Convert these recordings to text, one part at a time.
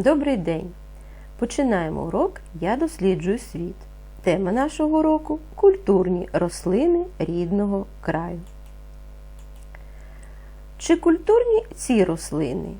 Добрий день! Починаємо урок Я досліджую світ. Тема нашого уроку культурні рослини рідного краю. Чи культурні ці рослини?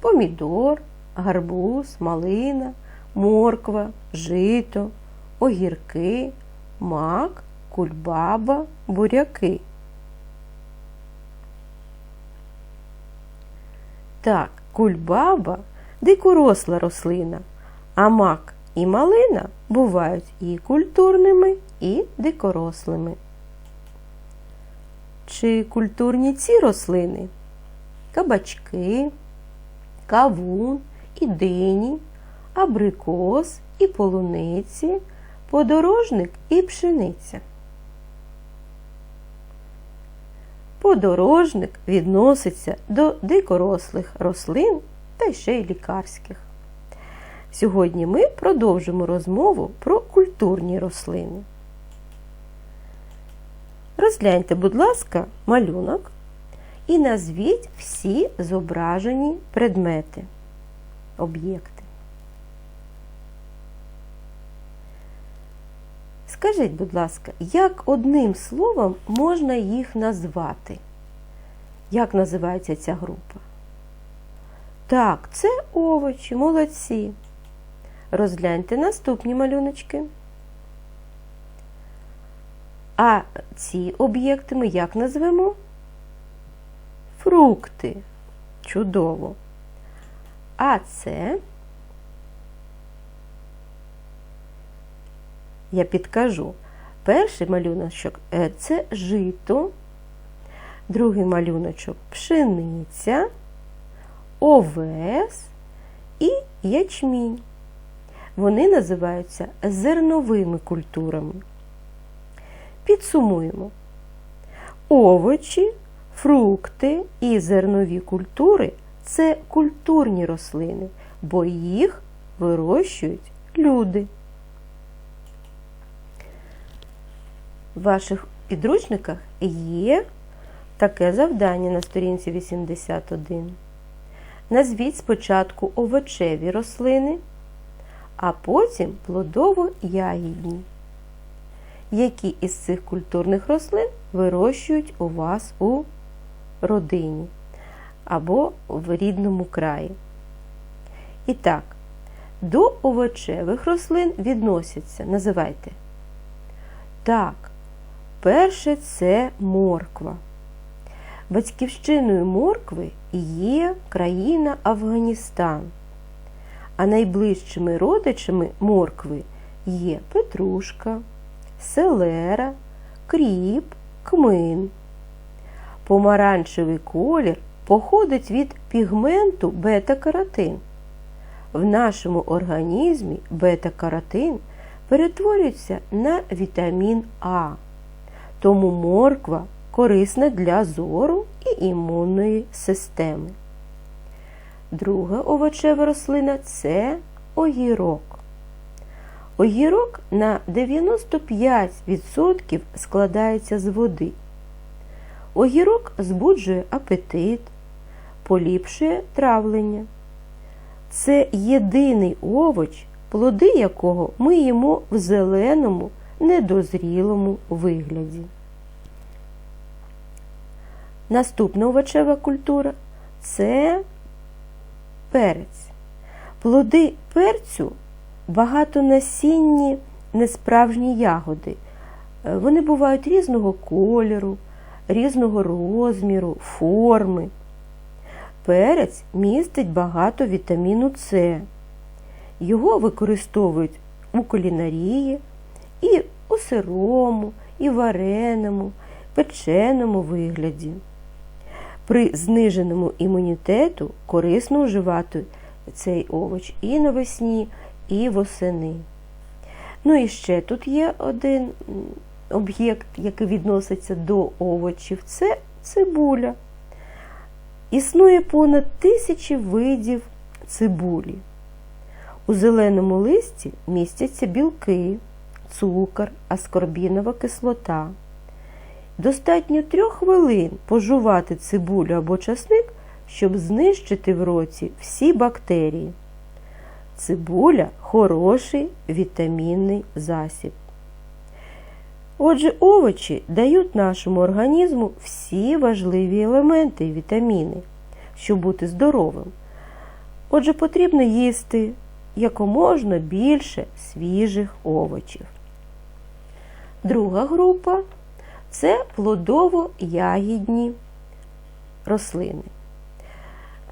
Помідор, гарбуз, малина, морква, жито, огірки, мак, кульбаба, буряки. Так, кульбаба дикоросла рослина, а мак і малина бувають і культурними, і дикорослими. Чи культурні ці рослини? Кабачки, кавун і дині, абрикос і полуниці, подорожник і пшениця. Подорожник відноситься до дикорослих рослин та ще й лікарських. Сьогодні ми продовжимо розмову про культурні рослини. Розгляньте, будь ласка, малюнок і назвіть всі зображені предмети, об'єкти. Скажіть, будь ласка, як одним словом можна їх назвати? Як називається ця група? Так, це овочі, молодці. Розгляньте наступні малюночки. А ці об'єкти ми як назвемо? Фрукти. Чудово. А це, я підкажу, перший малюночок е, це жито, другий малюночок пшениця овес і ячмінь. Вони називаються зерновими культурами. Підсумуємо. Овочі, фрукти і зернові культури це культурні рослини, бо їх вирощують люди. В ваших підручниках є таке завдання на сторінці 81. Назвіть спочатку овочеві рослини, а потім плодово-ягідні. Які із цих культурних рослин вирощують у вас у родині або в рідному краї? І так, до овочевих рослин відносяться, називайте. Так, перше це морква. Батьківщиною моркви є країна Афганістан, а найближчими родичами моркви є петрушка, селера, кріп, кмин. Помаранчевий колір походить від пігменту бета-каротин. В нашому організмі бета-каротин перетворюється на вітамін А, тому морква корисна для зору і імунної системи. Друга овочева рослина це огірок. Огірок на 95% складається з води. Огірок збуджує апетит, поліпшує травлення. Це єдиний овоч, плоди якого ми їмо в зеленому, недозрілому вигляді. Наступна овочева культура це перець. Плоди перцю багатонасінні несправжні ягоди. Е, Вони бувають різного кольору, різного розміру, форми. Перець містить багато вітаміну С. Його використовують у кулінарії і у сирому, і вареному, печеному вигляді. При зниженому імунітету корисно вживати цей овоч і навесні, і восени. Ну і ще тут є один об'єкт, який відноситься до овочів, це цибуля. Існує понад тисячі видів цибулі. У зеленому листі містяться білки, цукор, аскорбінова кислота. Достатньо трьох хвилин пожувати цибулю або часник, щоб знищити в роті всі бактерії. Цибуля хороший вітамінний засіб. Отже, овочі дають нашому організму всі важливі елементи і вітаміни, щоб бути здоровим. Отже, потрібно їсти якоможна більше свіжих овочів. Друга група це плодово-ягідні рослини.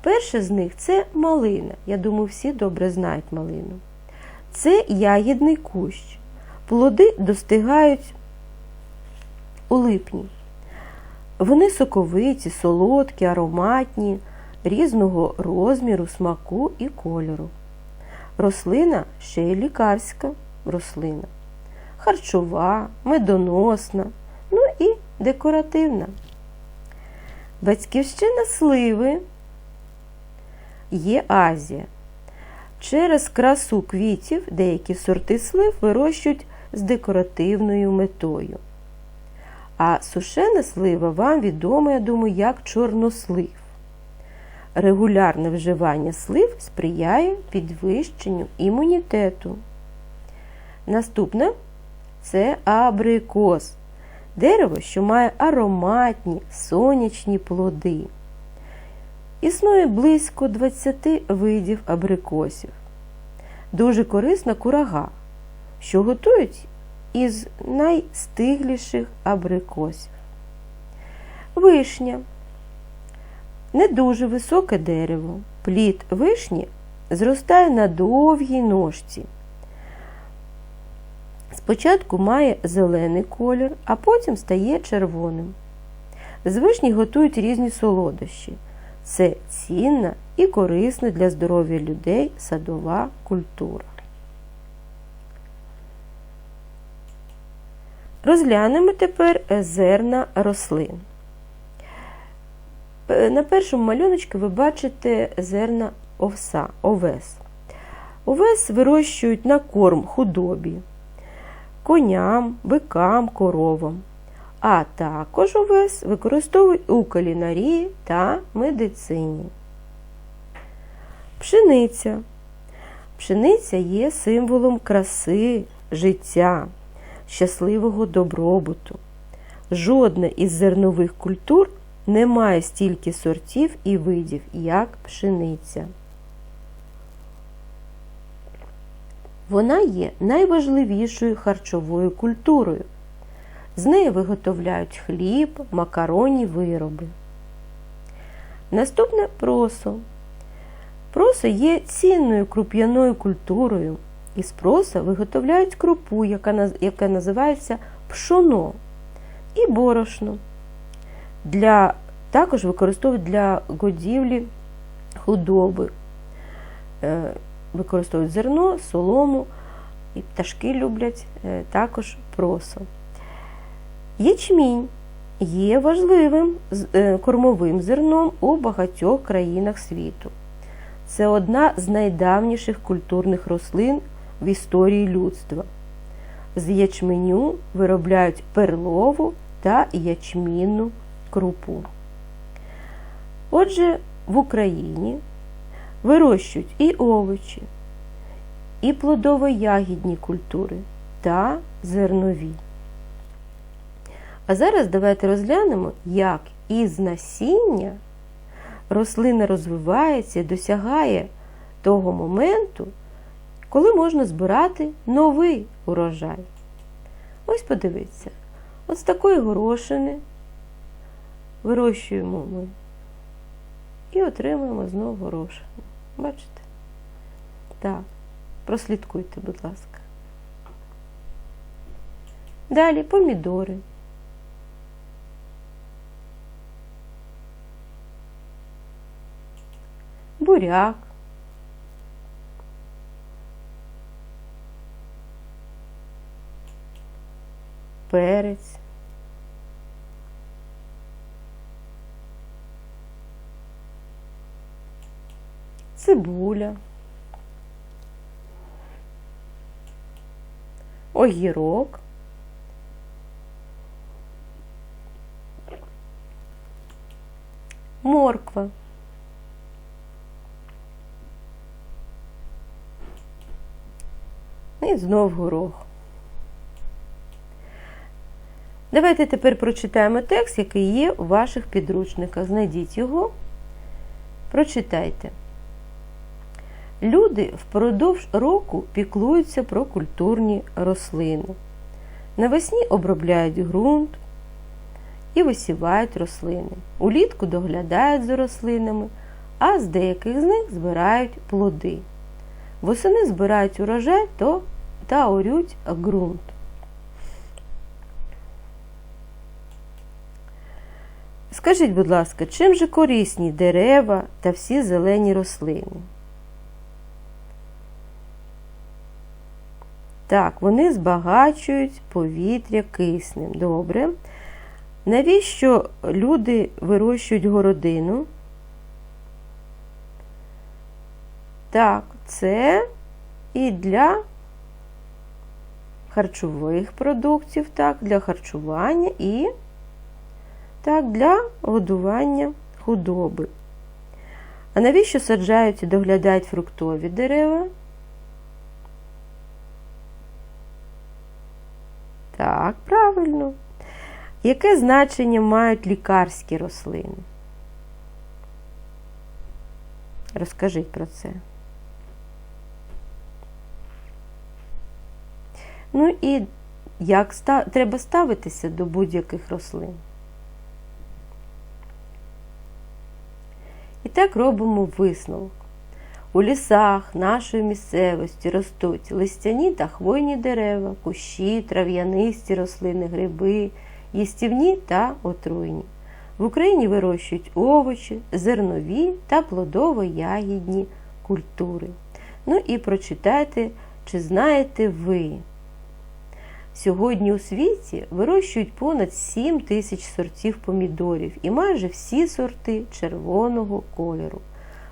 Перше з них це малина. Я думаю, всі добре знають малину. Це ягідний кущ. Плоди достигають у липні. Вони соковиті, солодкі, ароматні, різного розміру, смаку і кольору. Рослина ще й лікарська рослина, харчова, медоносна, ну і декоративна. Батьківщина сливи є Азія. Через красу квітів деякі сорти слив вирощують з декоративною метою. А сушена слива вам відома, я думаю, як чорнослив. Регулярне вживання слив сприяє підвищенню імунітету. Наступне це абрикос. Дерево, що має ароматні сонячні плоди. Існує близько 20 видів абрикосів. Дуже корисна курага, що готують із найстигліших абрикосів. Вишня не дуже високе дерево. Плід вишні зростає на довгій ножці. Спочатку має зелений колір, а потім стає червоним. З вишні готують різні солодощі. Це цінна і корисна для здоров'я людей садова культура. Розглянемо тепер зерна рослин. На першому малюночку ви бачите зерна овса, овес. Овес вирощують на корм худобі, коням, бикам, коровам. А також овес використовують у кулінарії та медицині. Пшениця. Пшениця є символом краси, життя, щасливого добробуту. Жодна із зернових культур не має стільки сортів і видів, як пшениця. Вона є найважливішою харчовою культурою. З неї виготовляють хліб, макаронні вироби. Наступне просо. Просо є цінною круп'яною культурою. Із проса виготовляють крупу, яка яка називається пшоно і борошно. Для, Також використовують для годівлі худоби. Використовують зерно, солому, і пташки люблять е, також просо. Ячмінь є важливим е, кормовим зерном у багатьох країнах світу. Це одна з найдавніших культурних рослин в історії людства. З ячменю виробляють перлову та ячмінну крупу. Отже, в Україні вирощують і овочі, і плодово-ягідні культури та зернові. А зараз давайте розглянемо, як із насіння рослина розвивається досягає того моменту, коли можна збирати новий урожай. Ось подивіться, от з такої горошини вирощуємо ми і отримуємо знову горошину. Бачите? Так, прослідкуйте, будь ласка. Далі помідори. буряк, перець, цибуля, огірок, морква. І знов горох. Давайте тепер прочитаємо текст, який є у ваших підручниках. Знайдіть його, прочитайте. Люди впродовж року піклуються про культурні рослини. Навесні обробляють ґрунт і висівають рослини. Улітку доглядають за рослинами, а з деяких з них збирають плоди. Восени збирають урожай та орють ґрунт. Скажіть, будь ласка, чим же корисні дерева та всі зелені рослини? Так, вони збагачують повітря киснем. Добре. Навіщо люди вирощують городину? Так, це і для харчових продуктів, так, для харчування і так, для годування худоби. А навіщо саджають і доглядають фруктові дерева? Так, правильно. Яке значення мають лікарські рослини? Розкажіть про це. Ну і як ста... треба ставитися до будь-яких рослин? І так робимо висновок. У лісах нашої місцевості ростуть листяні та хвойні дерева, кущі, трав'янисті рослини, гриби, їстівні та отруйні. В Україні вирощують овочі, зернові та плодово-ягідні культури. Ну і прочитайте, чи знаєте ви. Сьогодні у світі вирощують понад 7 тисяч сортів помідорів і майже всі сорти червоного кольору.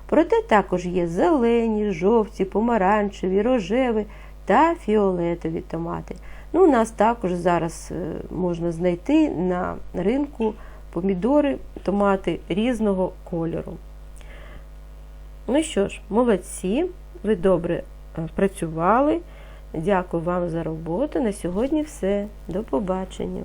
Проте також є зелені, жовті, помаранчеві, рожеві та фіолетові томати. Ну, У нас також зараз е, можна знайти на ринку помідори, томати різного кольору. Ну що ж, молодці, ви добре е, працювали. Дякую вам за роботу. На сьогодні все. До побачення.